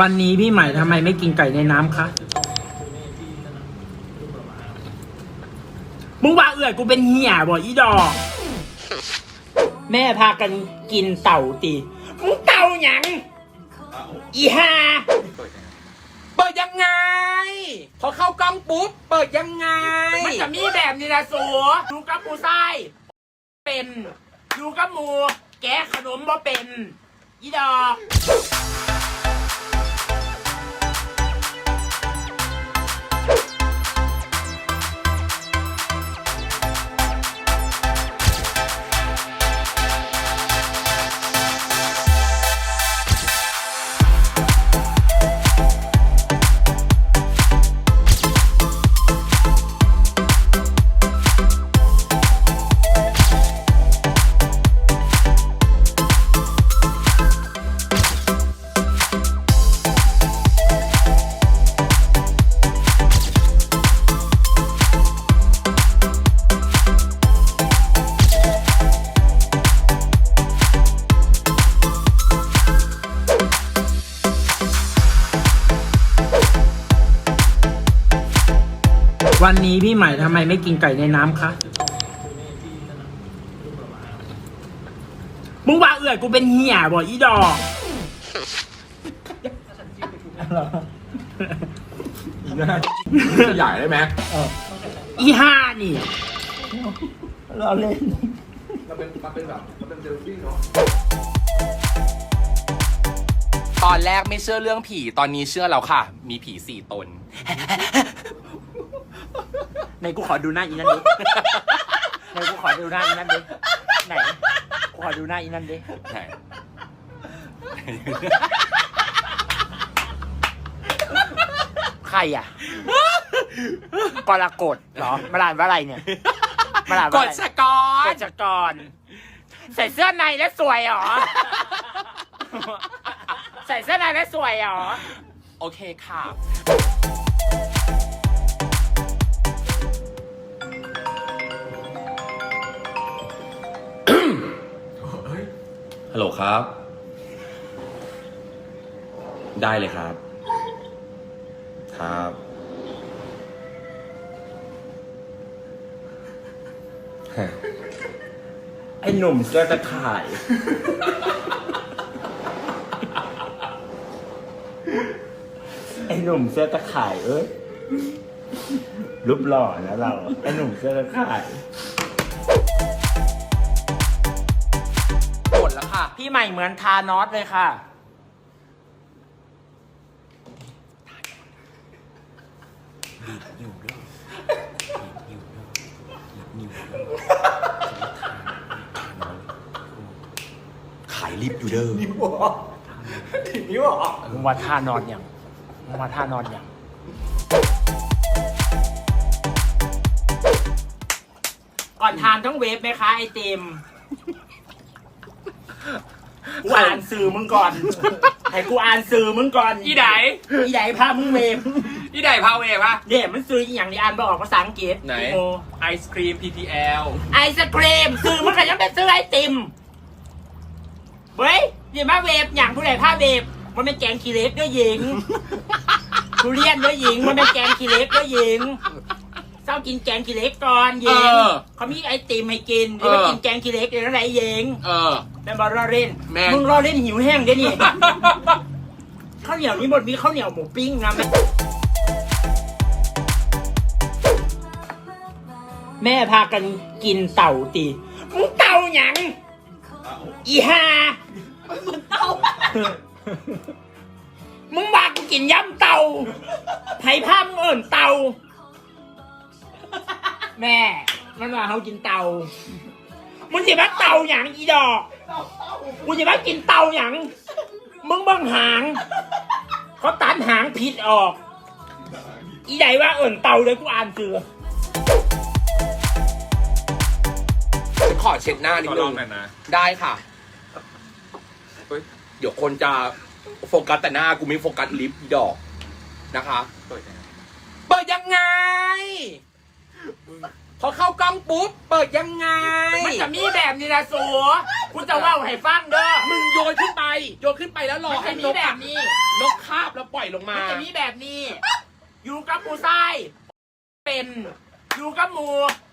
วันนี้พี่ใหม่ทำไมไม่กินไก่ในน้ำคะ มึงว่าเอื่อยกูเป็นเหี้ยบ่อีดอก แม่พากันกินเต่าตี มึงเต่าหยัง อีห่าเปิดยังไง พอเข้ากล้องปุ๊บ เปิดยังไง มันจะมีแบบนี้นะสัวอยู่กับหมูไส้เป็นอยู่กับหมู แกะขนมบ่เป็น อีดอก วันนี้พี่ใหม่ทำไมไม่กินไก่ในน้ำคะมึงว่าเอื่อยกูเป็นเหี้ยบ่อีดอกใหญ่ได้ไหมอีห้านี่ เราเล่นมันเป็นมันเป็นแบบมันเป็นเซลฟี่เนาะตอนแรกไม่เชื่อเรื่องผี ตอนนี้เชื่อแล้วค่ะ มีผีสี่ตน ในกูขอดูหน้าอีนั่นดิในกูขอดูหน้าอีนั่นดิ ไหนกูขอดูหน้าอีนั่นดิ ไหนใครอะกรกฎเหรอมาลานว่าอะไรเนี่ยมาลานกว่าดอะไรชกรกฎจกรใส่เสื้อในแล้วสวยเหรอ ใส่เสื้อในแล้วสวยเหรอ โอเคค่ะ ฮัลโหลครับ ได้เลยครับ ครับ ไอ้หนุ่มเสื้อตะข่าย ไอ้หนุ่มเสื้อตะข่ายเอ้ยรูปหล่อนะเรา ไอ้หนุ่มเสื้อตะข่าย พี่ใหม่เหมือนทานอสเลยค่ะขายลิฟต์อยู่เด้อมึงว่าท่านอนอย่างมึงว่าท่านอนอย่างก่อนทานต้องเวฟไหมคะไอติม กูอ่านสื่อมึงก่อน ให้กูอ่านสื่อมึงก่อนอีไดอีไดพามึงเวฟอีไดพาเวปะเนี่ยมันซื้ออีหยังที่อ่านบออกภาษาอังกฤษไหนอีโมไอศครีม PTL ไอศครีมซื้อมันก็ยังเป็นซื้อไอติมเฮ้ยอย่ามาเวฟอย่างผู้ใดผ้าเวฟมันเป็นแกงขี้เหล็กด้วยหญิงทุเรียนด้วยหญิงมันเป็นแกงขี้เหล็กด้วยหญิง เศร้ากินแกงขี้เหล็กก่อนหญิงเออเขามีไอติมให้กินหรือว่าเออ กินแกงขี้เหล็กเดี๋ยวอะไรหญิงเออ แม่นบอรอเล่นแม่น มึงรอเล่นหิวแห้งเดี๋ยวนี่ ข้าวเหนียวนี่หมดมีข้าวเหนียวหมูปิ้งนะแม่แม่พากันกินเต่าตีมึงเต่าหยังอีห่ามึงว่ากูกินยำเต่าไผ่ผ้ามึงเอิ่นเต่า แม่มันว่าเขากินเต่ามึงจะมาเต่าหยังอีดอกกูจะมากินเต่าหยังมึงเบังหางเขาตัดหางผิดออก อีใหญ่ว่าเอิ่นเต่าเลยกูอ่านเสือฉันขอเช็ดหน้านิดขอนึลองงหน่อยนะได้ค่ะเฮ้ย เดี๋ยวคนจะโฟกัสแต่หน้ากูไม่โฟกัสลิปอีดอกนะคะ เปิดยังไง พอเข้ากล้องปุ๊บ เปิดยังไง มันจะมีแบบนี้นะสัวกูจะเล่าให้ฟังเด้อ มึงโยนขึ้นไป โยนขึ้นไปแล้วรอมันให้จะมีนกแบอะบนี้ นกคาบอยลงมา มันจะมีแบบนี้ อยู่กับหมูไส้เป็น อยู่กับหมู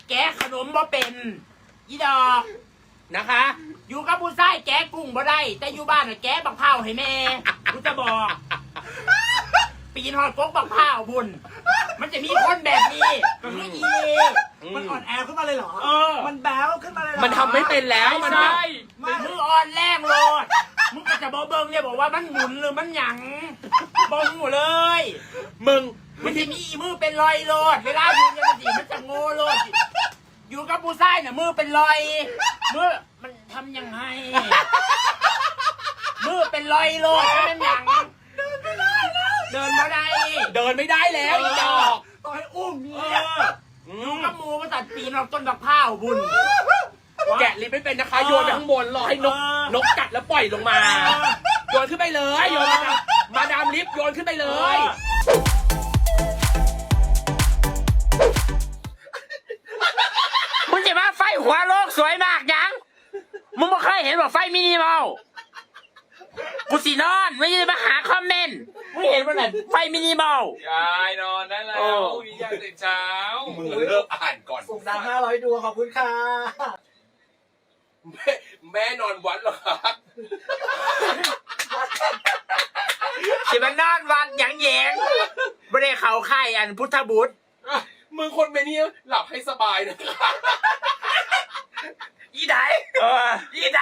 แกะขนมบ่เป็นอีดอก นะคะ อยู่กับผู้ชายแกะกุ้งบ่ได้ แต่อยู่บ้านน่ะแกะบักเผาวให้แม่กูจะบอก ปีนหอดกกบักเผาวบุญ มันจะมีคนแบบนี้ก็คืออีมันอ่อนแอขึ้นมาเลยเหรอ เออ มันแบ๊วขึ้นมาเลยเหรอมันทำไม่เป็นแล้วมันใช่ไม่มืออ่อนแรงโลดมึงก็จะบอกเบิ้งเนี่ยบอกว่ามันหมุนหรือมันหยังบองหมดเลย มึงมันจะมีอีมือเป็นรอยโลดเวลาอยู่เนี่ยมันสิมันจะโง่โลดอยู่กับผู้ชายเนี่ยมือเป็นรอยมือมันทำยังไงมือเป็นรอยโลดไม่เป็นหยังเดินไม่ได้ เดินไม่ได้เดินไม่ได้แล้วอีดอกต่อให้อุ้มเอเนี่ยออือยู่มกับหมูมาตัดปีนออกต้นดอกข้าวบุญ แกะลิฟต์ไม่เป็นนะคะโยนไปข้างบนรอให้นก เออ นกกัดแล้วปล่อยลงมาเออโยนขึ้นไปเลย โยนมาดามมาดามลิฟต์โยนขึ้นไปเลย มึงจะมาไฟหัวโลกสวยมากยัง มึงไม่เคยเห็นว่าไฟมินิมอลกูสินอน ไม่ได้มาหาคอมเมนต์ มึงเห็นว่าไหนไฟมินิมอล ยายนอนได้แล้โอ้วพรุ่งนี้ยายตื่นเช้ามึงเลิกอ่านก่อนส่งดาวห้าร้อยดวงขอบคุณค่ะแม่แม่นอนวัดเหรอครับสิมันนอนวันหยังแยงไม่ได้เขาไข่อันพุทธบุตรมึงคนเป็นนี่หลับให้สบายนะคะอีไดเออ อีได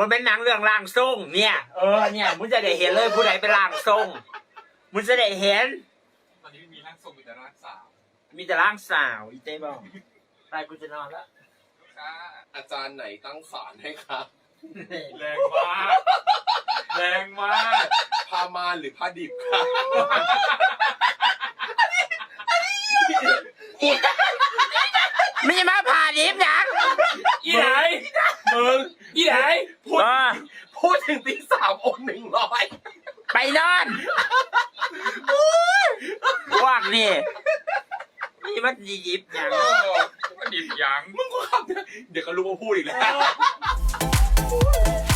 มันเป็นหนังเรื่องล่างทรงเนี่ย เออเนี่ยมึงจะได้เห็นเลยผู้ใดเป็นล่างทรงมึงจะได้เห็น ตอนนี้มีร่างทรงมีแต่ร่างสาวมีแต่ร่างสาวอีเต้บอกไปกูจะนอนแล้วค่ะอาจารย์ไหนตั้งศาลให้ครับแรงมากแรงมากผ้าม่านหรือผ้าดิบครับไม่จะมาผ่าดิบหยังอีไหนมึงอีไหนพูดพูด ถึงตีสามองค์หนึ่งร้อยไปนอนพวกนี่นี่มันดีดิบหยังโอ้ก็ดิบยัง มึงก็ขับเดี๋ยวก็รู้ว่าพูดอีกแล้วเ